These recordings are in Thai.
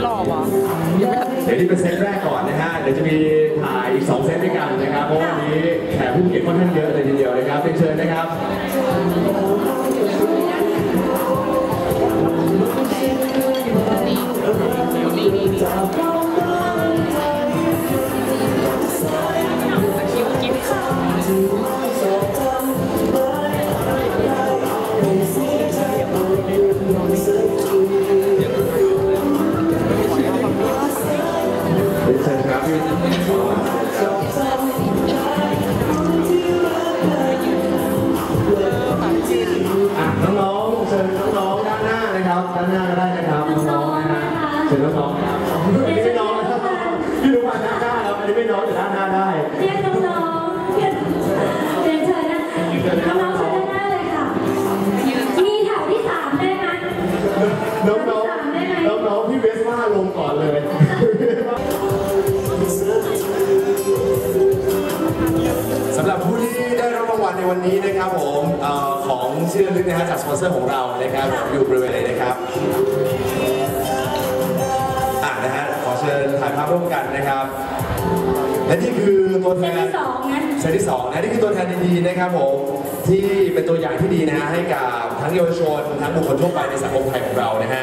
ไม่อว่ะยังไม่ทันเดี๋ยวนี่เป็นเซตแรกก่อนนะฮะ เดี๋ยวจะมีถ่ายอีก2เซตด้วยกันนะครับ เพราะวันนี้แขกผู้เกียรติค่อนข้างเยอะเลยทีเดียวนะครับเป็นเชิญนะครับ นะฮะเชิญน้องอันนี้ไม่น้องนะครับพี่รู้มาด้านหน้าครับอันนี้ไม่น้องแต่ด้านหน้าได้เรียกน้องๆเรียนเรียนเชิญนะน้องๆเชิญด้านหน้าเลยค่ะ มีแถวที่สามได้ไหมน้องน้องน้องน้องพี่เวสว่าลงก่อนเลยสำหรับผู้ที่ได้รับรางวัลในวันนี้นะครับผมของเชื่อลึกนะฮะจากสปอนเซอร์ของเรานะครับอยู่บริเวณไหนนะครับ และนี่คือตัวแทเซตนที่สองนะเซตที่สองนะนี่คือตัวแทนดีๆนะครับผมที่เป็นตัวอย่างที่ดีนะฮะให้กับทั้งเยาวชนทั้งบุคคลทั่วไปในสังคมไทยของเรานะฮะ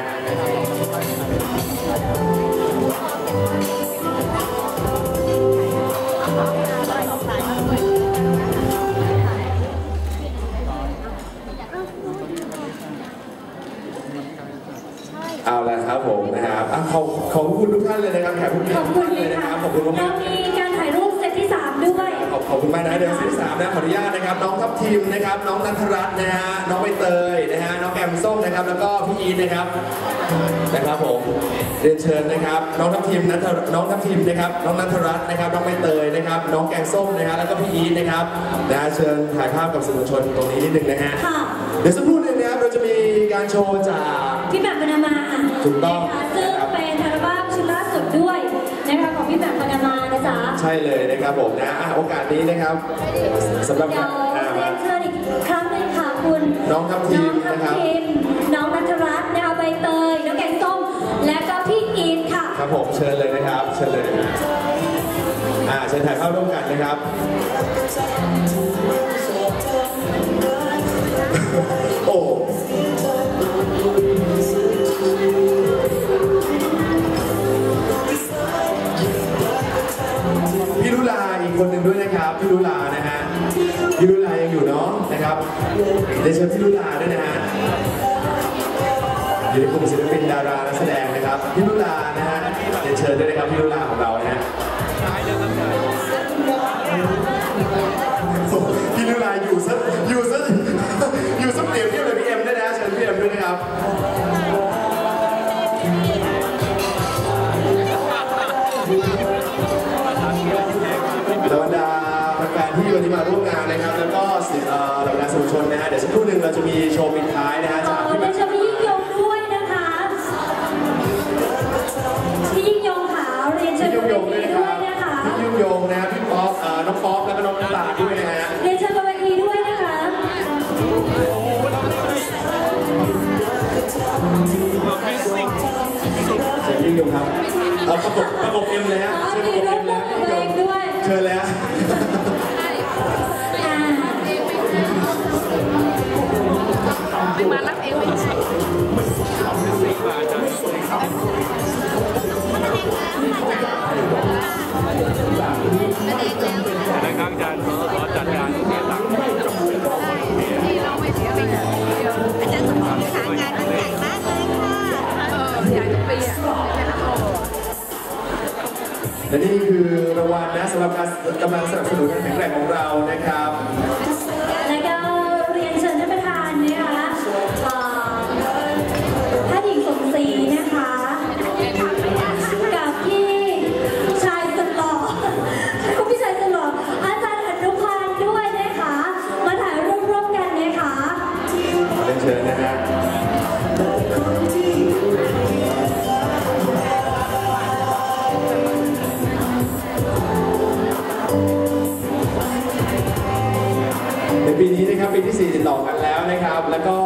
เอาละครับผมนะครับอะขอบขอบคุณทุกท่านเลยนะครับแขกผู้มีขอบทุกคุณท่านเลเลยยนะคค่ะรับขอบคุณมากเรามีการถ่ายรูปเซตที่สามด้วย ๆขอบขอบคุณมากนะเดี๋ยวเซตที่สามนะขออนุญาตนะครับน้องทัพทีมนะครับน้องนัทรัตน์นะฮะน้องใบเตยนะฮะน้องแกมส้มนะครับแล้วก็พี่อีทนะครับนะครับผมเรียนเชิญนะครับ น้องทัพทีมนัทน้องทัพทีมนะครับน้องนัทรัตน์นะครับน้องใบเตยนะครับน้องแกงส้มนะฮะแล้วก็พี่อีทนะครับนะฮะเชิญถ่ายภาพกับสื่อมวลชนตรงนี้นิดนึงนะฮะ ค่ะ เดี๋ยวสักครู่หนึงนะครับเราจะมีการโชว์จาก ถูกต้องนะคะซึ่งเป็นอัลบั้มชุดล่าสุดด้วยนะคะของพี่แหม่มปนามานะจ๊ะใช่เลยนะครับผมนะอะโอกาสนี้นะครับสำหรับเดี๋ยวอ่าเรีมายนเชิญอีกครั้งหนึงค่ะคุณน้องทัพทีมน้องทัพนะครับทีมน้องนัทรัตน์นะคะใบเตยน้องแกงส้มและก็พี่อีทค่ะครับผมเชิญเลยนะครับ เชิญเลยอ่าเชิญถ่ายภาพร่วมกันนะครับ คนหนึ่งด้วยนะครับพี่ลุลานะฮะพี่ลุลายังอยู่เนาะนะครับเดี๋ยวเชิญพี่ลุลาด้วยนะฮะอยู่ในกลุ่มศิลปินดารานักแสดงนะครับพี่ลุลานะฮะเรียนเชิญด้วยนะครับพี่ลุลาของเรานะฮะพี่ลุลาอยู่ซะอยู่ซะอยู่ซะเปรียบเทียบเลยพี่เอ็มด้นะเชิญพี่เอ็มด้วยนะครับ แฟนๆที่วันนี้มาร่วมงานนะครับ แล้วก็ศิลป์เอ่อเหล่านาสื่อมวลชนนะฮะเดี๋ยวสักครู่หนึ่งเราจะมีโชว์ปิดท้ายนะฮะขอจากพี่เรีแม่ยนเชิญพี่ยิ่งยงด้วยนะคะพี่ยิ่งยงขาวเรียนเชิญพี่บยุ่งนเวยงด้วยทีนะคด้รัวยนะคะบพี่ยุ่งยงนะพี่ป๊อปเอ่อน้องป๊อปแล้วก็น้องน้ำตาลด้วยนะฮะ เรียนเชิญบนเวทีด้วยนะคะเชิญพี่ยุ่งยงครับเอาประกบประกบเอ็มเลยฮะอ๋อเชิญประมีกบรเอ็ถมรเลยถพี่ขยุ่องงตัวยเองด้วยเชิญเลย และนี่คือรางวัลนะสำหรับการกำลังสนับสนุนการแข่งแกร่งของเรานะครับ แล้วก็เรียนเชิญท่านประธานนะคะเอ่อท่านหญิงสมศรีนะคะ กับพี่ชายสุดหล่อคุณพี่ชายสุดหล่ออาจารย์อนุพันธ์ด้วยนะคะ มาถ่ายรูปร่วมกันนะคะ ขอเรียนเชิญนะ นแล้วนะครับ แล้วก็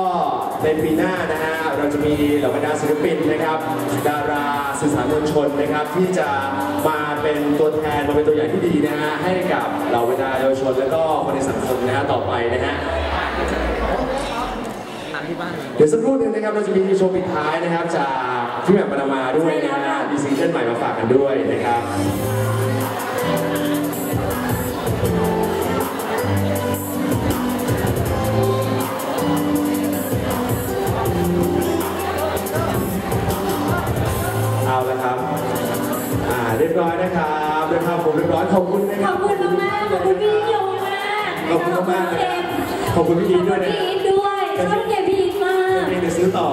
ในปีหน้านะฮะเราจะมีเหล่าบรรดาศิลปินนะครับดาราสื่อสารมวลชนนะครับ ที่จะมาเป็นตัวแทนมาเป็นตัวอย่างที่ดีนะฮะให้กับเหล่าบรรดาเยาวชน และก็คนในสังคมนะฮะต่อไปนะฮะเดี๋ยวสักครู่หนึงนะครับเราจะมีโชว์ปิดท้ายนะครับจากพี่แหม่มปานามาด้วยนะฮะมีซิงเกิลใหม่มาฝากกันด้วยนะครับ ขอบคุณนะขอบคุณมากขอบคุณพี่ยงมากขอบคุณมากๆขอบคุณพี่อีทด้วยขอบคุณพี่อีทด้วยชองเก็บพี่อีทมากพี่จะซื้อต่อ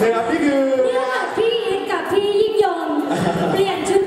นะครับนี่คือเนี่ยพี่อีทกับพี่ยิ่งยงเปลี่ยนชื่อ